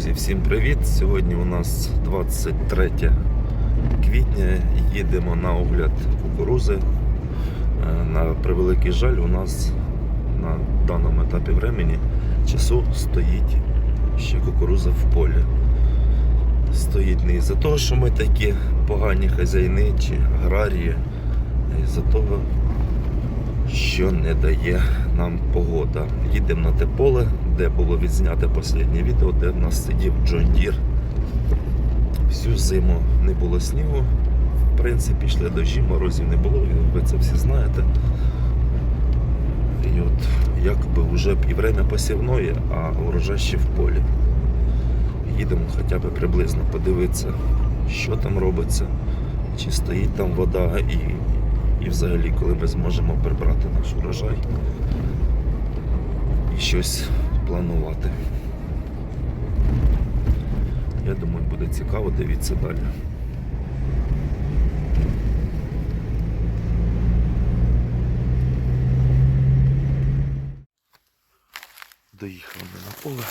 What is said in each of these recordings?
Друзі, всім привіт! Сьогодні у нас 23 квітня. Їдемо на огляд кукурузи. Е, На превеликий жаль, у нас на даному етапі времени часу стоїть ще кукуруза в полі. Стоїть не із-за того, що ми такі погані хазяїни чи аграрії, а із-за того, що не дає нам погода. Їдемо на те поле, де було відзнято останнє відео, де в нас сидів Джон Дір. Всю зиму не було снігу. В принципі, йшли дощі, морозів не було, ви це всі знаєте. І от якби вже і время посівної, а урожай ще в полі. Їдемо хоча б приблизно подивитися, що там робиться, чи стоїть там вода і і взагалі, коли ми зможемо прибрати наш урожай і щось планувати. Я думаю, буде цікаво, дивіться далі. Доїхали на поле.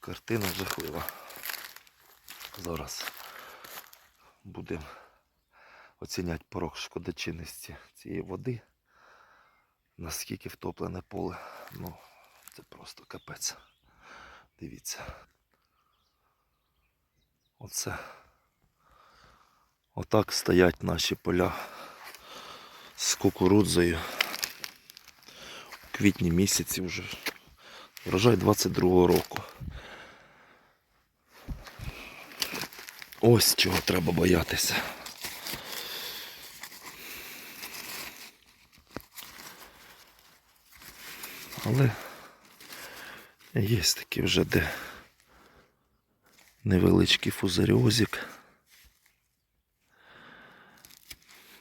Картина жахлива. Зараз будемо оціняти порог шкодочинності цієї води. Наскільки втоплене поле. Ну, це просто капець. Дивіться. Оце. Отак стоять наші поля з кукурудзою. У квітні місяці вже. Врожай 22-го року. Ось чого треба боятися. Але є такі вже де невеличкий фузаріозик.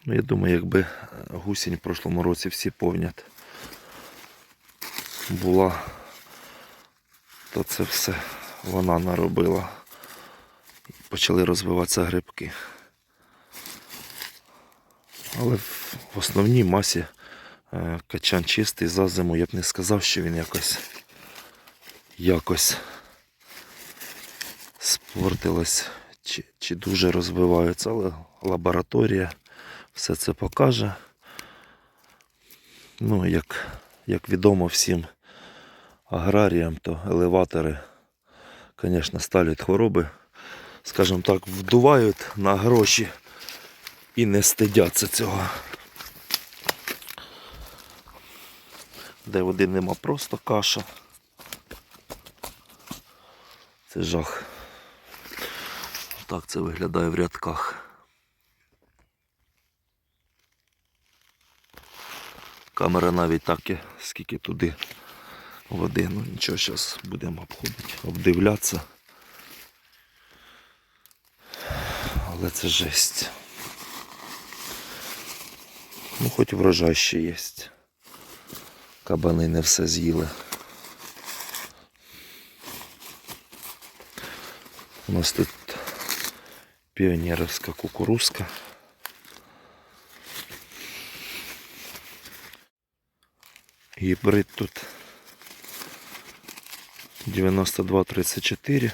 Ну, я думаю, якби гусінь в прошлому році всі повнять була, то це все вона наробила. Почали розвиватися грибки. Але в основній масі Качан чистий за зиму, я б не сказав, що він якось якось спортилось чи, чи дуже розвивається, але лабораторія все це покаже. Ну, як, як відомо всім аграріям, то елеватори, звісно, ставлять хвороби, скажімо так, вдувають на гроші і не стидяться цього. Де води нема, просто каша. Це жах. Так це виглядає в рядках. Камера навіть так є, скільки туди води. Ну нічого, зараз будемо обходити, обдивлятися. Але це жесть. Ну хоч врожай ще є. Кабани не все з'їли. У нас тут піонерівська кукурузка. Гібрид тут 9234.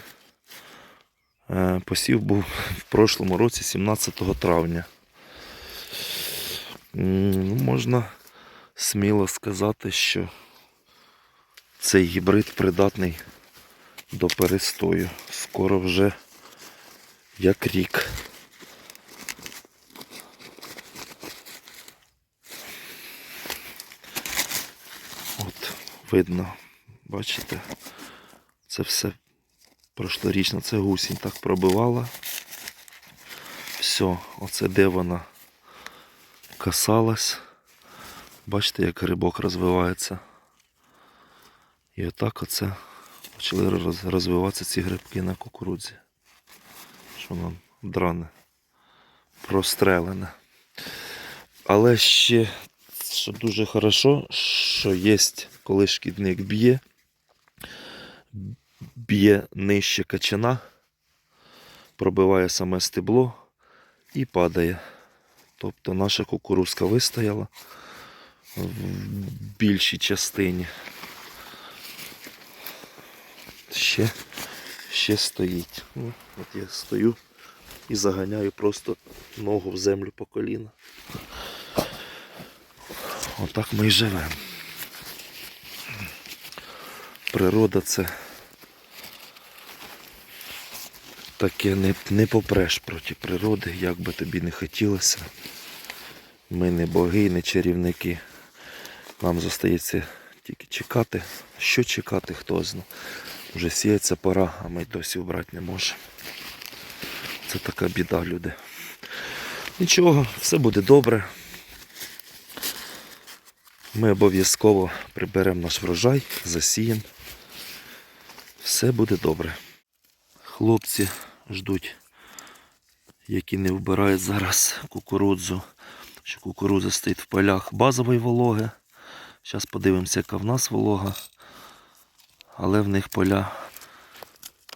Е, Посів був в прошлому році 17 травня. Ну, можна сміло сказати, що цей гібрид придатний до перестою. Скоро вже як рік. От, видно, бачите, це все прошлорічно, це гусінь так пробивала. Все, оце де вона касалась. Бачите, як грибок розвивається. І отак оце почали розвиватися ці грибки на кукурудзі. Що нам дране, прострелене. Але ще, що дуже хорошо, що є, коли шкідник б'є, б'є нижче качана, пробиває саме стебло і падає. Тобто наша кукурузка вистояла в більшій частині. Ще ще стоїть. Ну, от я стою і заганяю просто ногу в землю по коліна. Отак ми і живемо. Природа це таке не, не попреш проти природи, як би тобі не хотілося. Ми не боги, не чарівники. Нам зостається тільки чекати. Що чекати, хто зна. Вже сіється пора, а ми досі вбрати не можемо. Це така біда, люди. Нічого, все буде добре. Ми обов'язково приберемо наш врожай, засіємо. Все буде добре. Хлопці ждуть, які не вбирають зараз кукурудзу, що кукурудза стоїть в полях базової вологи. Зараз подивимося, яка в нас волога. Але в них поля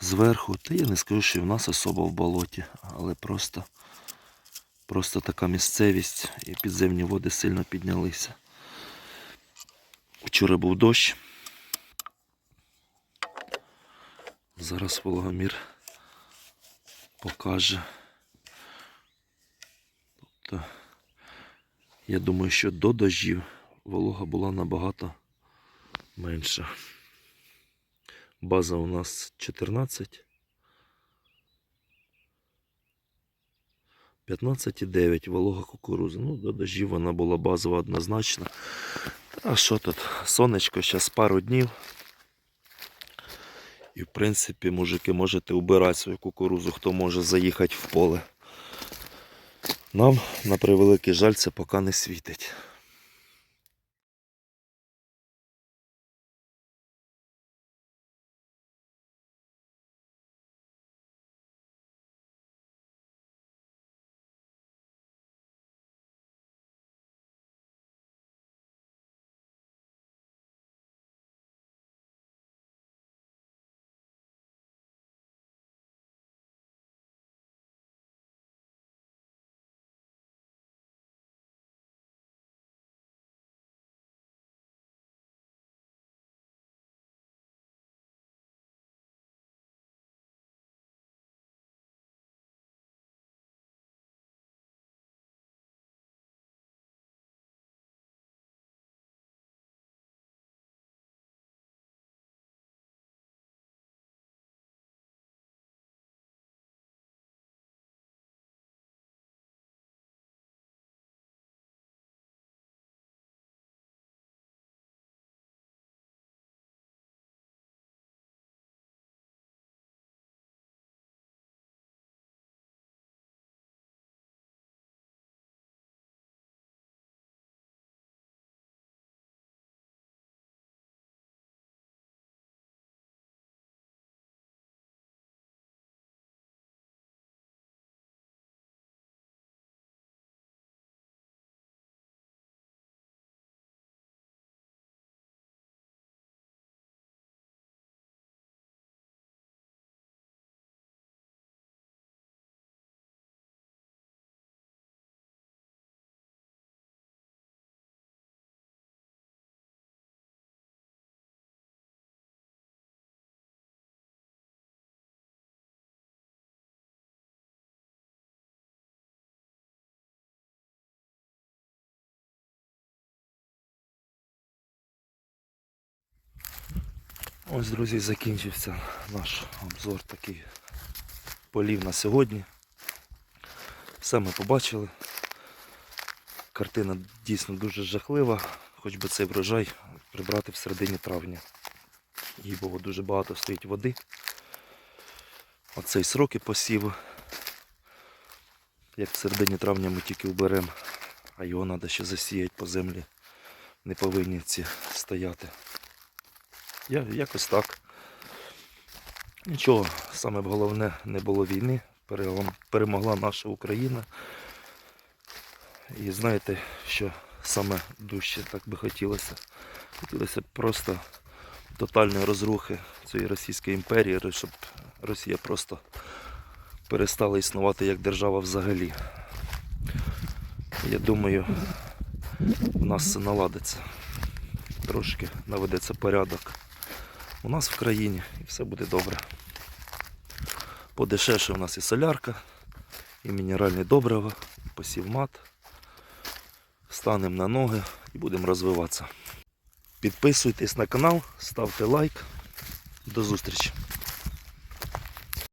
зверху. Та я не скажу, що і в нас особо в болоті, але просто, просто така місцевість і підземні води сильно піднялися. Вчора був дощ. Зараз вологомір покаже. Тобто, я думаю, що до дощів волога була набагато менша. База у нас 14. 15,9 волога кукурудзи. Ну, до дождів вона була базова однозначно. А що тут? Сонечко зараз пару днів. І в принципі, мужики, можете убирати свою кукурузу, хто може заїхати в поле. Нам, на превеликий жаль, це поки не світить. Ось, друзі, закінчився наш обзор такий полів на сьогодні. Все ми побачили. Картина дійсно дуже жахлива, хоч би цей врожай прибрати в середині травня. Їй було дуже багато стоїть води. Оцей сроки посіву. Як в середині травня ми тільки вберемо, а його треба ще засіяти по землі. Не повинні ці стояти. Я, якось так. Нічого, саме головне не було війни. Перемогла наша Україна. І знаєте, що саме дужче так би хотілося. Хотілося б просто тотальної розрухи цієї Російської імперії, щоб Росія просто перестала існувати як держава взагалі. Я думаю, у нас все наладиться. Трошки наведеться порядок у нас в країні і все буде добре. Подешевше у нас і солярка, і мінеральне добрива, посівмат. Станемо на ноги і будемо розвиватися. Підписуйтесь на канал, ставте лайк. До зустрічі!